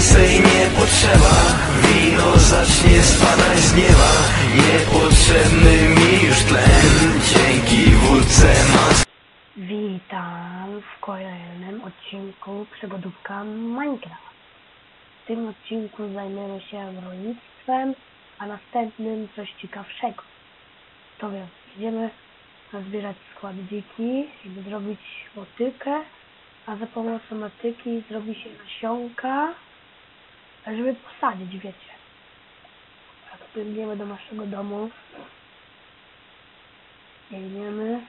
więcej nie potrzeba. Wino zacznie spadać z nieba. Niepotrzebny mi już tlen. Dzięki Witam w kolejnym odcinku Przygodówka Minecraft. W tym odcinku zajmiemy się rolnictwem, a następnym coś ciekawszego. Więc idziemy nazbierać składniki, żeby zrobić motykę, a za pomocą motyki zrobi się nasionka, żeby posadzić, wiecie. Tak, biegniemy do naszego domu. Biegniemy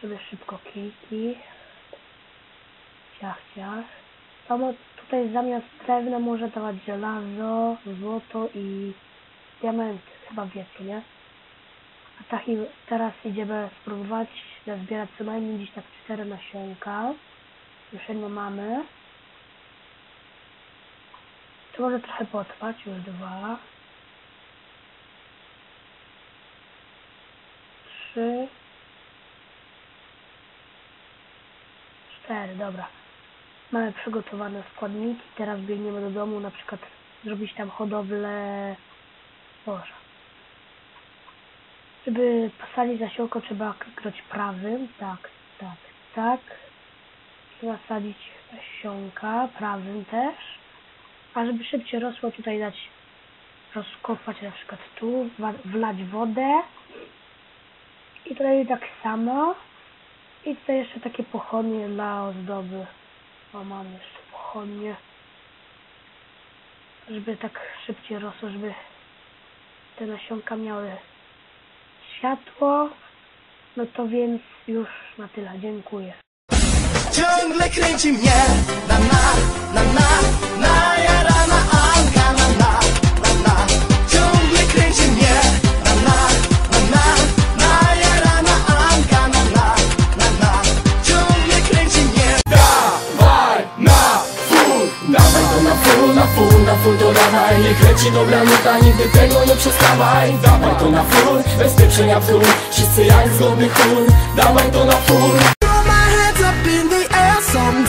sobie szybko kijki. Ciach, ciach. Samo tutaj zamiast drewna może dawać żelazo, złoto i diamenty. Chyba wiecie, nie? A tak i teraz idziemy spróbować zbierać co najmniej gdzieś tak cztery nasionka. Już jedno mamy. To może trochę potrwać, już dwa. Trzy. Cztery, dobra. Mamy przygotowane składniki. Teraz biegniemy do domu, na przykład zrobić tam hodowlę Boże. Żeby posadzić zasiołko trzeba kliknąć prawym. Tak, tak, tak. Trzeba sadzić nasionka prawym też. A żeby szybciej rosło tutaj dać rozkopać na przykład tu, wlać wodę. I tutaj tak samo. I tutaj jeszcze takie pochodnie dla ozdoby. O, mam jeszcze pochodnie. Żeby tak szybciej rosło, żeby te nasionka miały światło. No to więc już na tyle. Dziękuję. Ciągle kręci mnie na na, na na, na full, na full, to dawaj Niech leci dobra nuta, nigdy tego nie przestawaj. Dawaj to na full, bez pieprzenia w dół Wszyscy jak zgodny chór Dawaj to na full